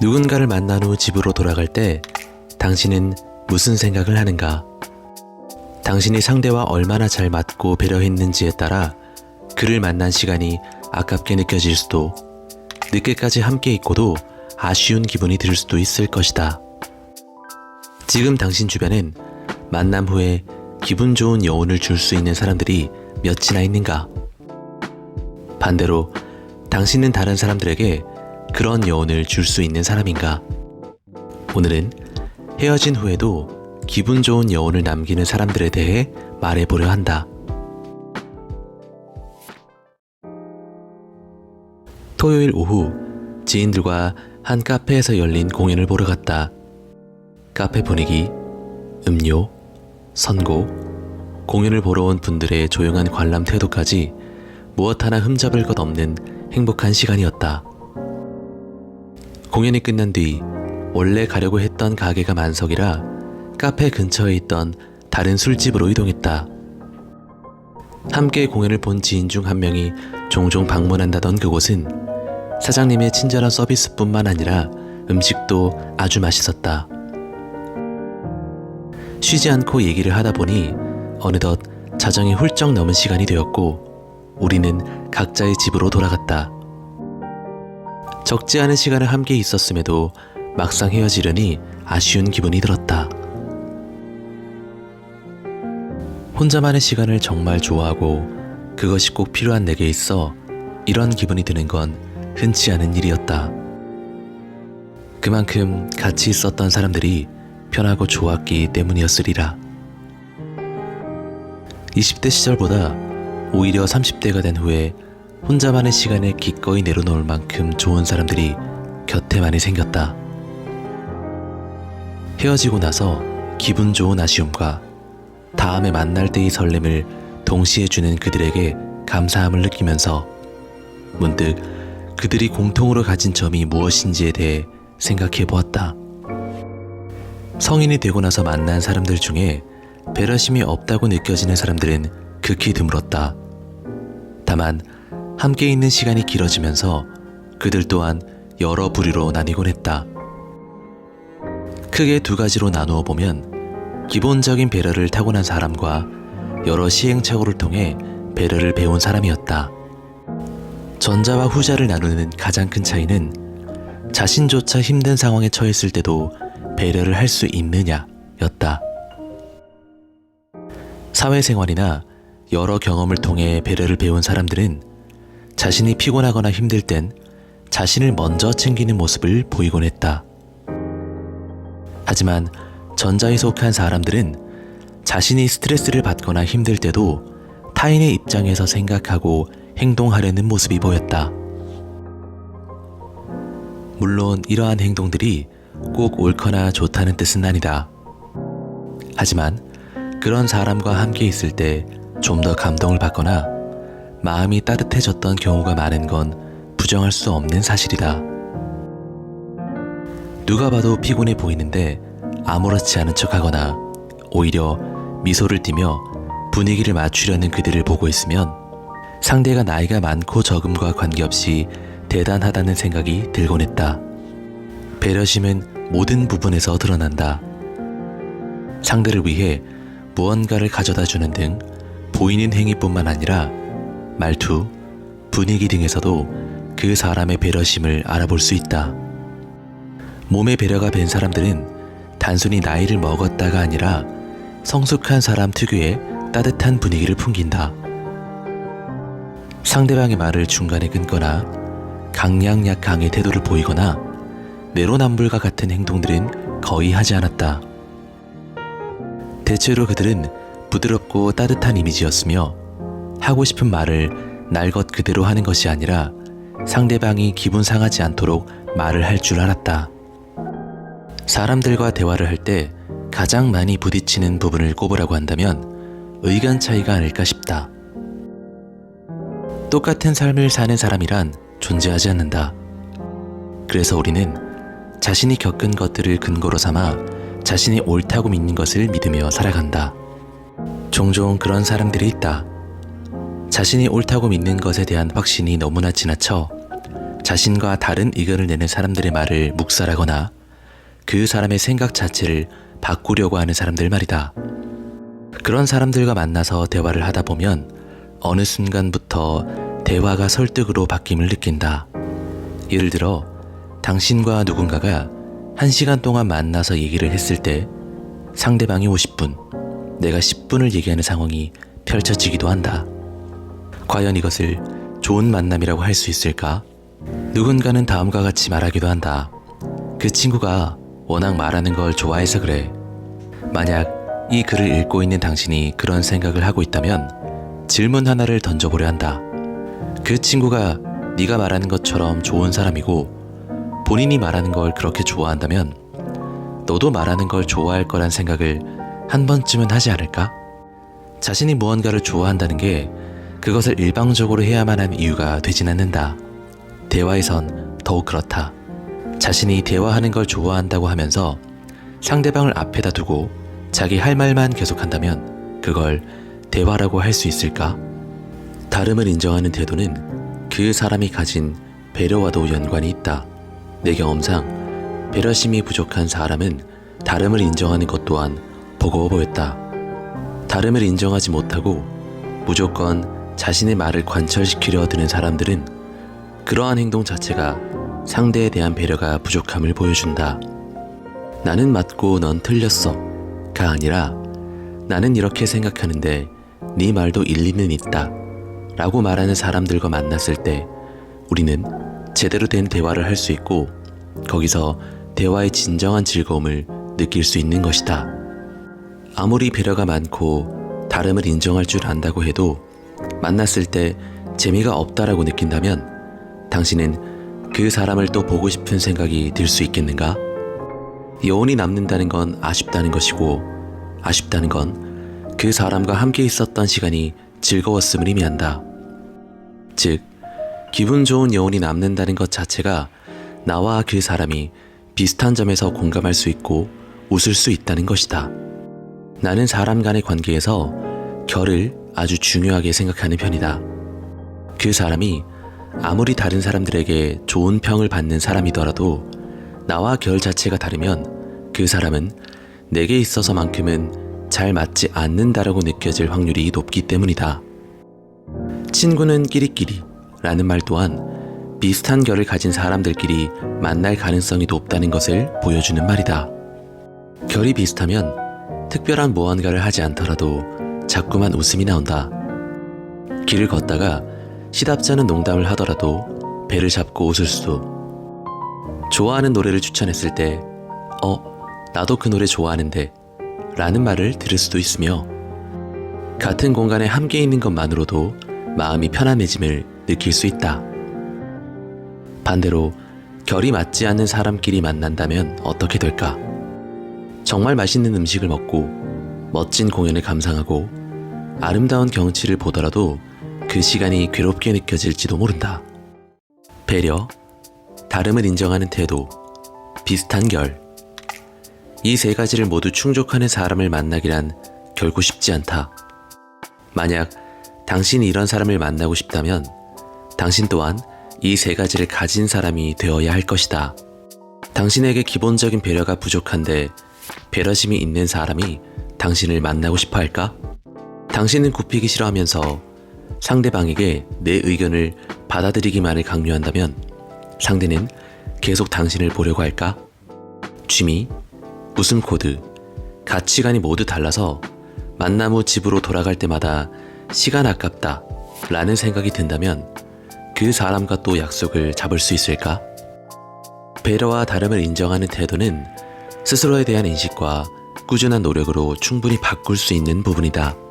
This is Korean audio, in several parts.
누군가를 만난 후 집으로 돌아갈 때 당신은 무슨 생각을 하는가? 당신이 상대와 얼마나 잘 맞고 배려했는지에 따라 그를 만난 시간이 아깝게 느껴질 수도 늦게까지 함께 있고도 아쉬운 기분이 들 수도 있을 것이다. 지금 당신 주변엔 만남 후에 기분 좋은 여운을 줄 수 있는 사람들이 몇이나 있는가? 반대로 당신은 다른 사람들에게 그런 여운을 줄 수 있는 사람인가? 오늘은 헤어진 후에도 기분 좋은 여운을 남기는 사람들에 대해 말해보려 한다. 토요일 오후 지인들과 한 카페에서 열린 공연을 보러 갔다. 카페 분위기, 음료, 선고, 공연을 보러 온 분들의 조용한 관람 태도까지 무엇 하나 흠잡을 것 없는 행복한 시간이었다. 공연이 끝난 뒤 원래 가려고 했던 가게가 만석이라 카페 근처에 있던 다른 술집으로 이동했다. 함께 공연을 본 지인 중 한 명이 종종 방문한다던 그곳은 사장님의 친절한 서비스뿐만 아니라 음식도 아주 맛있었다. 쉬지 않고 얘기를 하다 보니 어느덧 자정이 훌쩍 넘은 시간이 되었고 우리는 각자의 집으로 돌아갔다. 적지 않은 시간을 함께 있었음에도 막상 헤어지려니 아쉬운 기분이 들었다. 혼자만의 시간을 정말 좋아하고 그것이 꼭 필요한 내게 있어 이런 기분이 드는 건 흔치 않은 일이었다. 그만큼 같이 있었던 사람들이 편하고 좋았기 때문이었으리라. 20대 시절보다 오히려 30대가 된 후에 혼자만의 시간을 기꺼이 내려놓을 만큼 좋은 사람들이 곁에 많이 생겼다. 헤어지고 나서 기분 좋은 아쉬움과 다음에 만날 때의 설렘을 동시에 주는 그들에게 감사함을 느끼면서 문득 그들이 공통으로 가진 점이 무엇인지에 대해 생각해 보았다. 성인이 되고 나서 만난 사람들 중에 배려심이 없다고 느껴지는 사람들은 극히 드물었다. 다만 함께 있는 시간이 길어지면서 그들 또한 여러 부류로 나뉘곤 했다. 크게 두 가지로 나누어 보면 기본적인 배려를 타고난 사람과 여러 시행착오를 통해 배려를 배운 사람이었다. 전자와 후자를 나누는 가장 큰 차이는 자신조차 힘든 상황에 처했을 때도 배려를 할 수 있느냐 였다. 사회생활이나 여러 경험을 통해 배려를 배운 사람들은 자신이 피곤하거나 힘들 땐 자신을 먼저 챙기는 모습을 보이곤 했다. 하지만 전자에 속한 사람들은 자신이 스트레스를 받거나 힘들 때도 타인의 입장에서 생각하고 행동하려는 모습이 보였다. 물론 이러한 행동들이 꼭 옳거나 좋다는 뜻은 아니다. 하지만 그런 사람과 함께 있을 때 좀 더 감동을 받거나 마음이 따뜻해졌던 경우가 많은 건 부정할 수 없는 사실이다. 누가 봐도 피곤해 보이는데 아무렇지 않은 척 하거나 오히려 미소를 띠며 분위기를 맞추려는 그들을 보고 있으면 상대가 나이가 많고 적음과 관계없이 대단하다는 생각이 들곤 했다. 배려심은 모든 부분에서 드러난다. 상대를 위해 무언가를 가져다 주는 등 보이는 행위뿐만 아니라 말투, 분위기 등에서도 그 사람의 배려심을 알아볼 수 있다. 몸의 배려가 밴 사람들은 단순히 나이를 먹었다가 아니라 성숙한 사람 특유의 따뜻한 분위기를 풍긴다. 상대방의 말을 중간에 끊거나 강약약강의 태도를 보이거나 내로남불과 같은 행동들은 거의 하지 않았다. 대체로 그들은 부드럽고 따뜻한 이미지였으며 하고 싶은 말을 날 것 그대로 하는 것이 아니라 상대방이 기분 상하지 않도록 말을 할 줄 알았다. 사람들과 대화를 할 때 가장 많이 부딪히는 부분을 꼽으라고 한다면 의견 차이가 아닐까 싶다. 똑같은 삶을 사는 사람이란 존재하지 않는다. 그래서 우리는 자신이 겪은 것들을 근거로 삼아 자신이 옳다고 믿는 것을 믿으며 살아간다. 종종 그런 사람들이 있다. 자신이 옳다고 믿는 것에 대한 확신이 너무나 지나쳐 자신과 다른 의견을 내는 사람들의 말을 묵살하거나 그 사람의 생각 자체를 바꾸려고 하는 사람들 말이다. 그런 사람들과 만나서 대화를 하다 보면 어느 순간부터 대화가 설득으로 바뀜을 느낀다. 예를 들어, 당신과 누군가가 한 시간 동안 만나서 얘기를 했을 때 상대방이 50분, 내가 10분을 얘기하는 상황이 펼쳐지기도 한다. 과연 이것을 좋은 만남이라고 할 수 있을까? 누군가는 다음과 같이 말하기도 한다. 그 친구가 워낙 말하는 걸 좋아해서 그래. 만약 이 글을 읽고 있는 당신이 그런 생각을 하고 있다면 질문 하나를 던져보려 한다. 그 친구가 네가 말하는 것처럼 좋은 사람이고 본인이 말하는 걸 그렇게 좋아한다면 너도 말하는 걸 좋아할 거란 생각을 한 번쯤은 하지 않을까? 자신이 무언가를 좋아한다는 게 그것을 일방적으로 해야만 하는 이유가 되진 않는다. 대화에선 더욱 그렇다. 자신이 대화하는 걸 좋아한다고 하면서 상대방을 앞에다 두고 자기 할 말만 계속한다면 그걸 대화라고 할 수 있을까? 다름을 인정하는 태도는 그 사람이 가진 배려와도 연관이 있다. 내 경험상 배려심이 부족한 사람은 다름을 인정하는 것 또한 버거워 보였다. 다름을 인정하지 못하고 무조건 자신의 말을 관철시키려 드는 사람들은 그러한 행동 자체가 상대에 대한 배려가 부족함을 보여준다. 나는 맞고 넌 틀렸어. 가 아니라 나는 이렇게 생각하는데 네 말도 일리는 있다. 라고 말하는 사람들과 만났을 때 우리는 제대로 된 대화를 할 수 있고 거기서 대화의 진정한 즐거움을 느낄 수 있는 것이다. 아무리 배려가 많고 다름을 인정할 줄 안다고 해도 만났을 때 재미가 없다라고 느낀다면 당신은 그 사람을 또 보고 싶은 생각이 들 수 있겠는가? 여운이 남는다는 건 아쉽다는 것이고 아쉽다는 건 그 사람과 함께 있었던 시간이 즐거웠음을 의미한다. 즉, 기분 좋은 여운이 남는다는 것 자체가 나와 그 사람이 비슷한 점에서 공감할 수 있고 웃을 수 있다는 것이다. 나는 사람 간의 관계에서 결을 아주 중요하게 생각하는 편이다. 그 사람이 아무리 다른 사람들에게 좋은 평을 받는 사람이더라도 나와 결 자체가 다르면 그 사람은 내게 있어서만큼은 잘 맞지 않는다라고 느껴질 확률이 높기 때문이다. 친구는 끼리끼리 라는 말 또한 비슷한 결을 가진 사람들끼리 만날 가능성이 높다는 것을 보여주는 말이다. 결이 비슷하면 특별한 무언가를 하지 않더라도 자꾸만 웃음이 나온다. 길을 걷다가 시답지 않은 농담을 하더라도 배를 잡고 웃을 수도. 좋아하는 노래를 추천했을 때, 어, 나도 그 노래 좋아하는데, 라는 말을 들을 수도 있으며, 같은 공간에 함께 있는 것만으로도 마음이 편안해짐을 느낄 수 있다. 반대로, 결이 맞지 않는 사람끼리 만난다면 어떻게 될까? 정말 맛있는 음식을 먹고, 멋진 공연을 감상하고, 아름다운 경치를 보더라도 그 시간이 괴롭게 느껴질지도 모른다. 배려, 다름을 인정하는 태도, 비슷한 결. 이 세 가지를 모두 충족하는 사람을 만나기란 결코 쉽지 않다. 만약 당신이 이런 사람을 만나고 싶다면 당신 또한 이 세 가지를 가진 사람이 되어야 할 것이다. 당신에게 기본적인 배려가 부족한데 배려심이 있는 사람이 당신을 만나고 싶어 할까? 당신은 굽히기 싫어하면서 상대방에게 내 의견을 받아들이기만을 강요한다면 상대는 계속 당신을 보려고 할까? 취미, 웃음 코드, 가치관이 모두 달라서 만남 후 집으로 돌아갈 때마다 시간 아깝다 라는 생각이 든다면 그 사람과 또 약속을 잡을 수 있을까? 배려와 다름을 인정하는 태도는 스스로에 대한 인식과 꾸준한 노력으로 충분히 바꿀 수 있는 부분이다.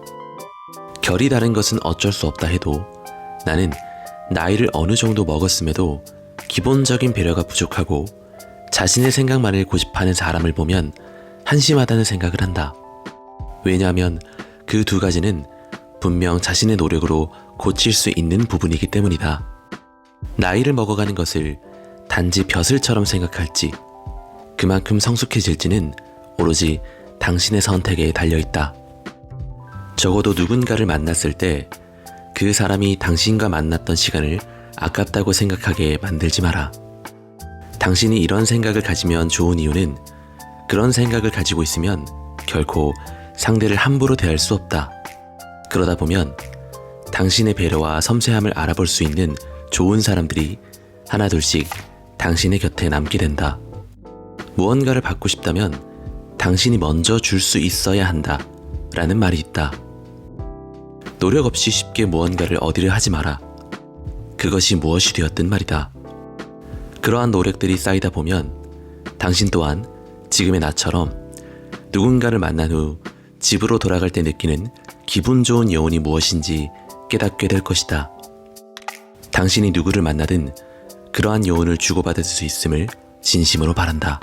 결이 다른 것은 어쩔 수 없다 해도 나는 나이를 어느 정도 먹었음에도 기본적인 배려가 부족하고 자신의 생각만을 고집하는 사람을 보면 한심하다는 생각을 한다. 왜냐하면 그 두 가지는 분명 자신의 노력으로 고칠 수 있는 부분이기 때문이다. 나이를 먹어가는 것을 단지 벼슬처럼 생각할지 그만큼 성숙해질지는 오로지 당신의 선택에 달려 있다. 적어도 누군가를 만났을 때 그 사람이 당신과 만났던 시간을 아깝다고 생각하게 만들지 마라. 당신이 이런 생각을 가지면 좋은 이유는 그런 생각을 가지고 있으면 결코 상대를 함부로 대할 수 없다. 그러다 보면 당신의 배려와 섬세함을 알아볼 수 있는 좋은 사람들이 하나둘씩 당신의 곁에 남게 된다. 무언가를 받고 싶다면 당신이 먼저 줄 수 있어야 한다. 라는 말이 있다. 노력 없이 쉽게 무언가를 얻으려 하지 마라. 그것이 무엇이 되었든 말이다. 그러한 노력들이 쌓이다 보면 당신 또한 지금의 나처럼 누군가를 만난 후 집으로 돌아갈 때 느끼는 기분 좋은 여운이 무엇인지 깨닫게 될 것이다. 당신이 누구를 만나든 그러한 여운을 주고받을 수 있음을 진심으로 바란다.